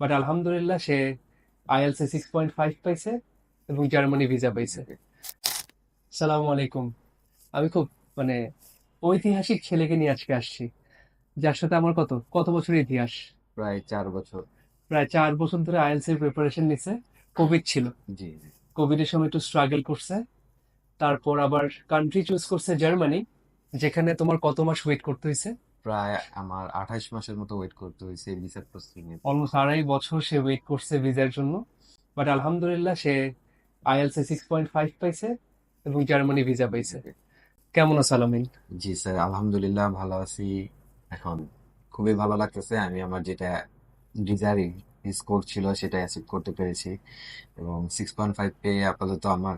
But আলহামদুলিল্লাহ সে আইএলসে সিক্স পয়েন্ট ফাইভ পাইছে এবং জার্মানি ভিসা পাইছে। সালাম আলাইকুম আমি খুব মানে ঐতিহাসিক ছেলেকে নিয়ে আজকে আসছি। যার সাথে আমার কত কত বছরের ইতিহাস? প্রায় চার বছর। প্রায় চার বছর ধরে আইএলস এর প্রিপারেশন নিছে। কোভিড ছিল। জি জি। কোভিড এর সময় একটু স্ট্রাগল করছে। তারপর আবার কান্ট্রি চুজ করছে জার্মানি যেখানে তোমার কত মাস ওয়েট করতে হয়েছে প্রায় আমার আঠাইশ মাসের মতো ওয়েট করতে হয়েছে ভিসা প্রসেসিং এর অলমোস্ট আড়াই বছর সে ওয়েট করছে ভিসার জন্য। বাট আলহামদুলিল্লাহ সে আইএলসে সিক্স পয়েন্ট ফাইভ পাইছে এবং জার্মানি ভিসা পাইছে। কেমন আছো আলামিন? জি স্যার আলহামদুলিল্লাহ ভালো আছি। এখন খুবই ভালো লাগতেছে আমি আমার যেটা ডিজায়ার স্কোর ছিল সেটা অ্যাচিভ করতে পেরেছি। এবং সিক্স পয়েন্ট ফাইভ পেয়ে আপাতত আমার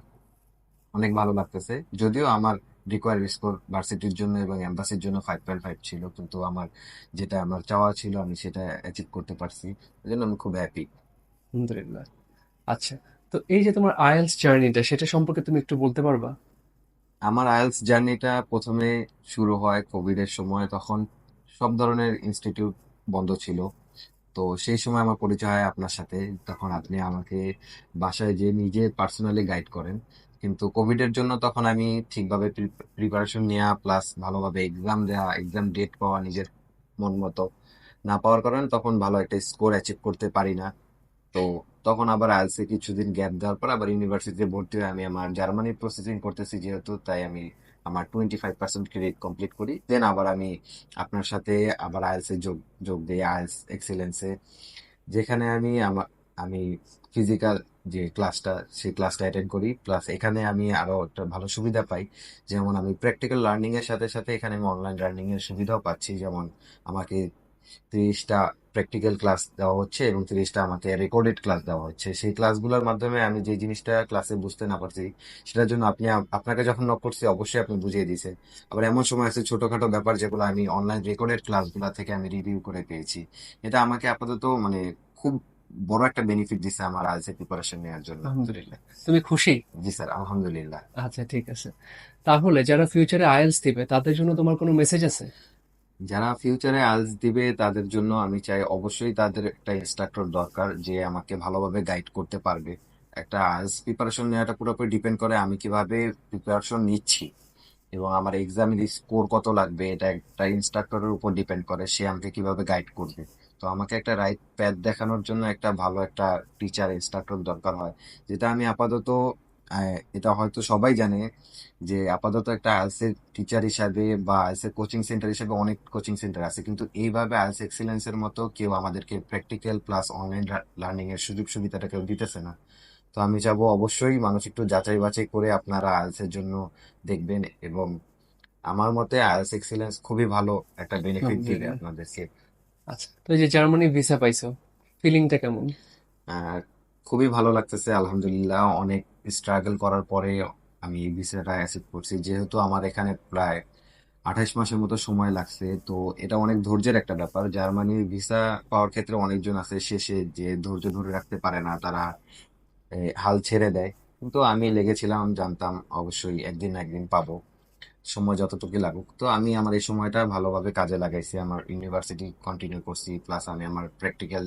অনেক ভালো লাগতেছে। যদিও আমার রিকোয়ার স্কোর ভার্সিটির জন্য এবং এম্বাসির জন্য ফাইভ পয়েন্ট ফাইভ ছিল। কিন্তু আমার যেটা আমার চাওয়া ছিল আমি সেটা অ্যাচিভ করতে পারছি। এই জন্য আমি খুব হ্যাপি আলহামদুলিল্লাহ। আচ্ছা তো এই যে তোমার আইএলস জার্নিটা সেটা সম্পর্কে তুমি একটু বলতে পারবা? আমার আইএলস জার্নিটা প্রথমে শুরু হয় কোভিড এর সময় তখন সব ধরনের ইনস্টিটিউট বন্ধ ছিল। তো সেই সময় আমার পরিচয় হয় আপনার সাথে। তখন আপনি আমাকে বাসায় যে নিজে পার্সোনালি গাইড করেন। কিন্তু কোভিড এর জন্য তখন আমি ঠিকভাবে প্রিপারেশন নেওয়া প্লাস ভালোভাবে এক্সাম দেওয়া এক্সাম ডেট পাওয়া নিজের মন মতো না পাওয়ার কারণে তখন ভালো একটা স্কোর অ্যাচিভ করতে পারি না। তো তখন আবার আইএলসে কিছুদিন গ্যাপ দেওয়ার পর আবার ইউনিভার্সিটিতে ভর্তি হয়ে আমি আমার জার্মানি প্রসেসিং করতেছি যেহেতু, তাই আমি আমার twenty five percent credit complete করি। দেন আবার আমি আপনার সাথে আবার আইএলসে যোগ যোগ দিই আইএলস এক্সিলেন্সে যেখানে আমি আমার আমি ফিজিক্যাল যে ক্লাসটা সেই ক্লাসটা অ্যাটেন্ড করি। প্লাস এখানে আমি আরও একটা ভালো সুবিধা পাই। যেমন আমি প্র্যাকটিক্যাল লার্নিং এর সাথে সাথে এখানে আমি অনলাইন লার্নিং এর সুবিধাও পাচ্ছি। যেমন আমাকে তিরিশটা প্র্যাকটিক্যাল ক্লাস দেওয়া হচ্ছে এবং তিরিশটা আমাকে রেকর্ডেড ক্লাস দেওয়া হচ্ছে। সেই ক্লাসগুলোর মাধ্যমে আমি যে জিনিসটা ক্লাসে বুঝতে না পারছি, সেটার জন্য আপনি আপনাকে যখন নক করছি, অবশ্যই আপনি বুঝিয়ে দিয়েছেন। আবার এমন সময় আছে ছোটোখাটো ব্যাপার যেগুলো আমি অনলাইন রেকর্ডেড ক্লাসগুলো থেকে আমি রিভিউ করে পেয়েছি। এটা আমাকে আপাতত মানে খুব বড় একটা বেনিফিট দিছে আমার আইএলসি প্রিপারেশন নেওয়ার জন্য। আলহামদুলিল্লাহ। তুমি খুশি? জি স্যার আলহামদুলিল্লাহ। আচ্ছা ঠিক আছে। তাহলে যারা ফিউচারে আইএলস দিবে তাদের জন্য তোমার কোনো মেসেজ আছে? যারা ফিউচারে আইএলস দিবে তাদের জন্য আমি চাই অবশ্যই তাদের একটা ইনস্ট্রাক্টর দরকার যে আমাকে ভালোভাবে গাইড করতে পারবে। একটা আইএলস প্রিপারেশন নেওয়াটা পুরোপুরি ডিপেন্ড করে আমি কীভাবে প্রিপারেশন নিচ্ছি। এবং আমার এক্সামের স্কোর কত লাগবে, এটা একটা ইনস্ট্রাক্টরের উপর ডিপেন্ড করে, সে আমাকে কীভাবে গাইড করবে। তো আমাকে একটা রাইট প্যাথ দেখানোর জন্য একটা ভালো একটা টিচার ইনস্ট্রাক্টর দরকার হয়। যেটা আমি আপাতত এটা হয়তো সবাই জানে যে আপাতত একটা আইএলসের টিচার হিসাবে বা আইএলসের কোচিং সেন্টার হিসাবে অনেক কোচিং সেন্টার আছে। কিন্তু এইভাবে আইএলস এক্সিলেন্সের মতো কেউ আমাদেরকে প্র্যাকটিক্যাল প্লাস অনলাইন লার্নিং এর সুযোগ সুবিধাটা কেউ দিতেছে না। তো আমি চাবো অবশ্যই। মানুষ একটু যাচাই বাছাই করে আপনারা আইএলস এর জন্য দেখবেন এবং আমার মতে আইএলস এক্সিলেন্স খুবই ভালো একটা বেনিফিট দিবে। আপনাদেরকে। আচ্ছা তো এই যে জার্মানি ভিসা পাইছো ফিলিংটা কেমন? খুবই ভালো লাগতেছে আলহামদুলিল্লাহ। অনেক স্ট্রাগল করার পরে আমি এই ভিসাটা অ্যাসেপ্ট করছি। যেহেতু আমার এখানে প্রায় আঠাশ মাসের মতো সময় লাগছে তো এটা অনেক ধৈর্যের একটা ব্যাপার। জার্মানির ভিসা পাওয়ার ক্ষেত্রে অনেকজন আছে শেষে যে ধৈর্য ধরে রাখতে পারে না তারা হাল ছেড়ে দেয়। কিন্তু আমি লেগেছিলাম জানতাম অবশ্যই একদিন না একদিন পাবো। সময় যতটুকু লাগুক। তো আমি আমার এই সময়টা ভালোভাবে কাজে লাগাইছি। আমার ইউনিভার্সিটি কন্টিনিউ করছি প্লাস আমি আমার প্র্যাকটিক্যাল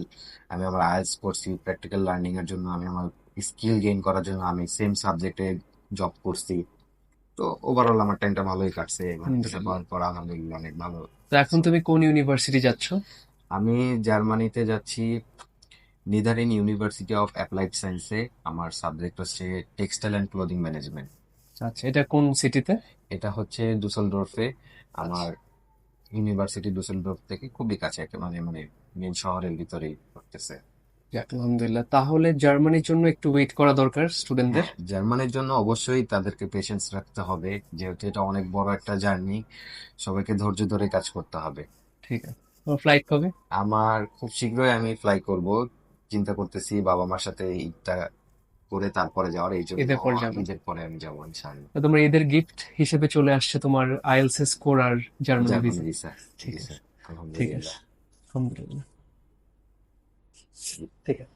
আমি আমার আইএলস করছি। প্র্যাকটিক্যাল লার্নিংয়ের জন্য আমি আমার স্কিল গেইন করার জন্য আমি সেম সাবজেক্টে জব করছি। তো ওভারঅল আমার টাইমটা ভালোই কাটছে। পর আলহামদুলিল্লাহ অনেক ভালো তো এখন তুমি কোন ইউনিভার্সিটি যাচ্ছ? আমি জার্মানিতে যাচ্ছি নিদারিন ইউনিভার্সিটি অফ অ্যাপ্লাইড সায়েন্সে আমার সাবজেক্ট হচ্ছে টেক্সটাইল অ্যান্ড ক্লোদিং ম্যানেজমেন্ট আচ্ছা এটা কোন সিটিতে এটা হচ্ছে ডুসেলডোর্ফে আমার ইউনিভার্সিটি ডুসেলডোর্ফ থেকে খুবই কাছে একটা মানে মানে মেন শহরের ভিতরেই পড়তেছে আলহামদুলিল্লাহ। তাহলে জার্মানির জন্য একটু ওয়েট করা দরকার স্টুডেন্টদের জার্মানির জন্য অবশ্যই তাদেরকে পেশেন্স রাখতে হবে। যেহেতু এটা অনেক বড় একটা জার্নি সবাইকে ধৈর্য ধরে কাজ করতে হবে। ঠিক আছে। ফ্লাইট কবে? আমার খুব শীঘ্রই আমি ফ্লাই করব। চিন্তা করতেছি বাবা মার সাথে ঈদটা করে তারপরে যাওয়ার এই জন্য ঈদের পরে যাবেন। ঈদের পরে আমি যাব ইনশাআল্লাহ। তো তোমার এদের গিফট হিসেবে চলে আসছে তোমার আইএলস স্কোর আর জার্মানি জার্মানি ভিসা। ঠিক আছে। ঠিক আছে। আলহামদুলিল্লাহ আলহামদুলিল্লাহ। ঠিক আছে।